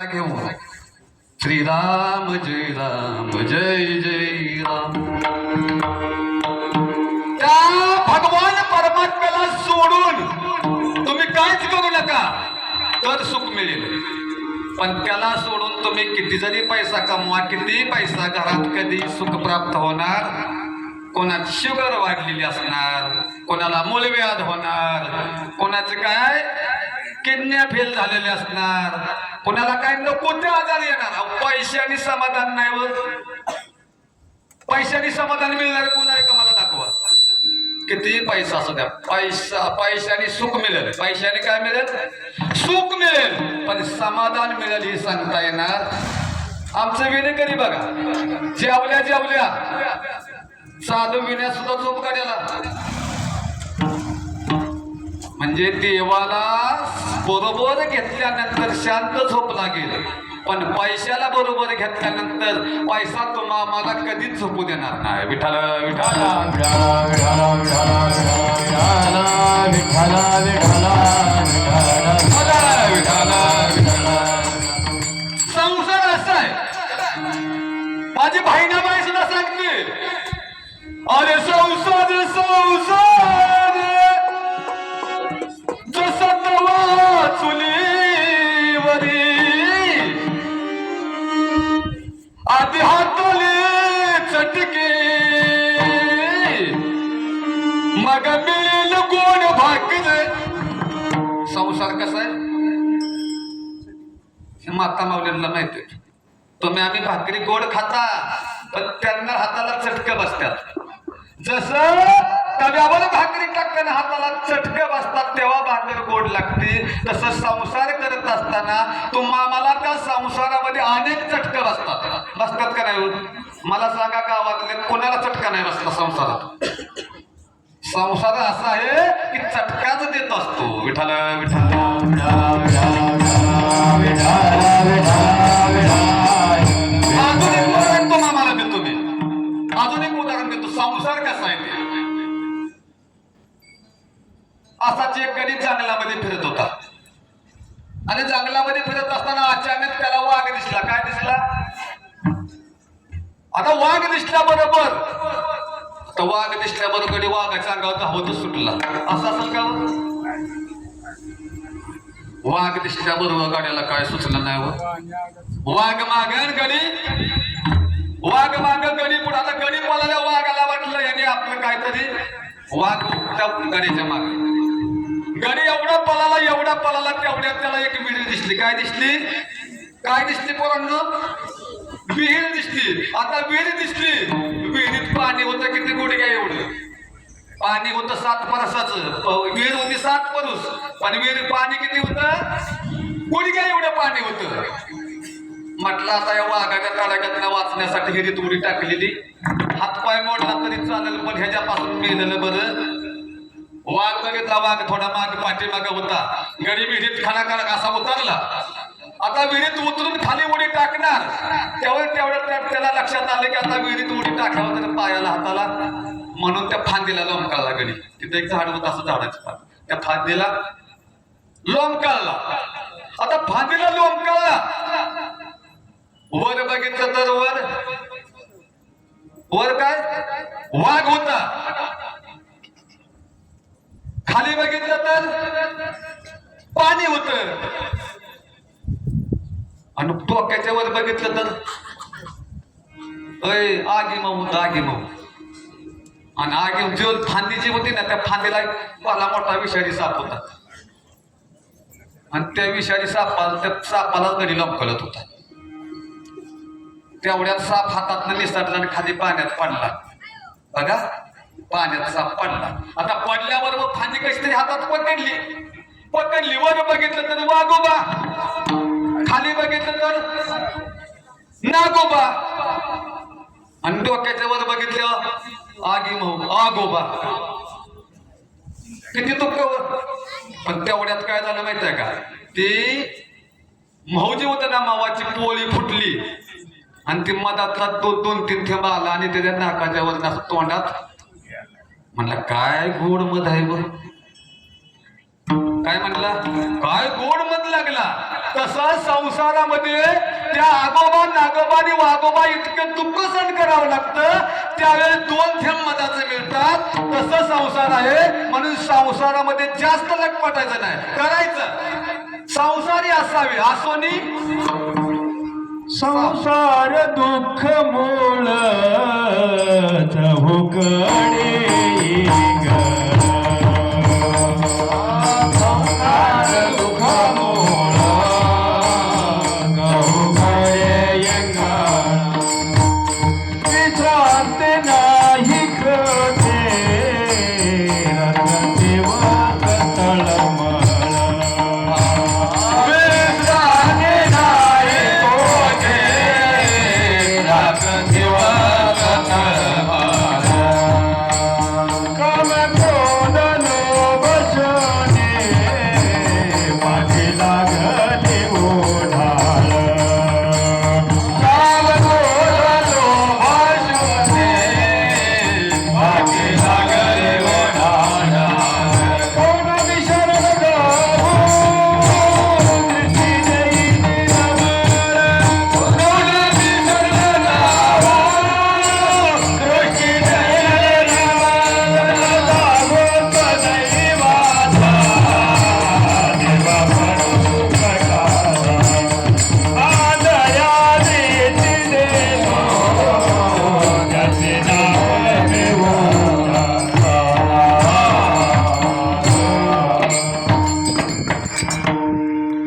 घेऊ श्रीराम जय राम जय जय राम त्या भगवान परमात्म्याला सोडून तुम्ही काहीच करू नका तर सुख मिळेल. पण त्याला सोडून तुम्ही किती जरी पैसा कमवा किती पैसा घरात कधी सुख प्राप्त होणार? कोणात शुगर वाढलेली असणार कोणाला मूलव्याध होणार कोणाचं काय? किडन्या फेल झालेले असणार. कोणाला काय नको ते आजार येणार. पैशाने समाधान नाही हो. व पैशाने समाधान मिळणार कोण आहे का मला दाखवा. किती पैसा असू द्या. पैसा पैशाने सुख मिळेल. पैशाने काय मिळेल? सुख मिळेल. पण समाधान मिळेल हे सांगता येणार. आमचं विनेकरी बघा. जेवल्या जेवल्या. चालू विण्या सुद्धा झोप काढायला. म्हणजे देवाला बरोबर घेतल्यानंतर शांत झोप लागेल. पण पैशाला बरोबर घेतल्यानंतर पैसा तुम्हा मला कधीच झोपू देणार नाही. विठाल विठाल संसार असा आहे. माझी बहिणाबाई सुद्धा सांगते. अरे संसार संसार! तवा चुलीवरी आधी हातले चटके. मग मिळेल गोड भाकर संसार कसा आहे? हे माता मावलेला माहिती तुम्ही आम्ही भाकरी गोड खाता पण त्यांना हाताला चटके बसतात. जसं तव्यावर भाकरी टाकताना हाताला चटके बसतात तेव्हा भाकर गोड लागते. तसं संसार करत असताना तुम्हा मला त्या संसारामध्ये अनेक चटके बसतात. बसतात का नाही? मला सांगा गावातले कोणाला चटका नाही बसला संसारात? संसार असा आहे की चटकाच देत असतो. विठाल विठाल अजून एक उदाहरण तुम्हा मला देतो मी. अजून एक उदाहरण देतो. संसार कसा आहे ते? असाच एक गणित जंगलामध्ये फिरत होता. आणि जंगलामध्ये फिरत असताना अचानक त्याला वाघ दिसला. काय दिसला? आता वाघ दिसल्या बरोबर तर वाघ दिसल्या बरोबर वाघाच्या अंगावर धावत सुटला. असा असेल का हो? वाघ दिसल्या बरोबर गाड्याला काय सुचलं नाही हो? वाघ माग गडी. वाघ माग गडी पुढे. आता गडी मला वाघाला वाटलं याने आपलं काहीतरी. वाघ त्या गडीच्या मागे. गडी एवढा पळाला एवढा पळाला तेवढ्यात त्याला एक विहीर दिसली. काय दिसली? काय दिसली पोरांना? विहीर दिसली. आता विहीर दिसली. विहिरीत पाणी होतं किती गुडघ्या एवढं? पाणी होतं सात परसाच. विहीर होती सात परुस. पण विहीर पाणी किती होतं? गुडघ्या एवढं पाणी होतं. म्हटलं आता या वाघाच्या तडाख्यातनं वाचण्यासाठी हिरीत उडी टाकलेली. हातपाय मोडला तरी चालेल पण ह्याच्यापासून मेलेलं बरं. वाघ बघितला वाघ थोडा माग पाठीमाग होता. गडी विहिरीत खाना असा उतरला? आता विहिरीत उतरून खाली उडी टाकणार. तेव्हा तेवढ्या त्याला लक्षात आलं की आता विहिरीत उडी टाकावं त्याने पायाला हाताला. म्हणून त्या फांदीला लोंबकाळला गडी तिथे एक झाड होत असं झाडाचं फांद. त्या फांदीला लोंबकाळला आता फांदीला लोंबकाळला वर बघितलं तर वर. वर काय? वाघ होता खाली बघितलं तर पाणी होत आणि डोक्याच्या वर बघितलं तर अय आगी मऊ होता आगी मऊ आणि आगी जो फांदी जी होती ना त्या फांदीला पाला मोठा विषारी साप होता. आणि त्या विषारी सापाला त्या सापाला गडी लपकलत होता. तेवढ्या साप हातातनं निसटला आणि खाली पाण्यात पडला. बघा पाण्यात साप पडला. आता पडल्यावर मग फांदी कशी तरी हातात पकडली. पकडली वर बघितलं तर वागोबा खाली बघितलं तर नागोबा. आणि डोक्याच्या वर बघितलं आगी मऊ आगोबा. किती दुःख पण तेवढ्यात काय झालं माहीत आहे का? ती मौजी होत ना मावाची पोळी फुटली. आणि ती मधातला दोन दोन तीन थेंब आला आणि त्याच्या नाकाच्या वर तोंडात म्हणलं काय गोड मध आहे बरं. काय म्हणला? काय गोड मत लागला? तसा संसारामध्ये त्या आगोबा नागोबा आणि वागोबा इतकं दुःख सहन करावं लागतं त्यावेळेस दोन थेंब मताचे मिळतात. तसं संसार आहे म्हणून संसारामध्ये जास्त लटपटायचं नाही. करायचं. संसारी असावे असोनी संसार दुःख मूळ हुकडे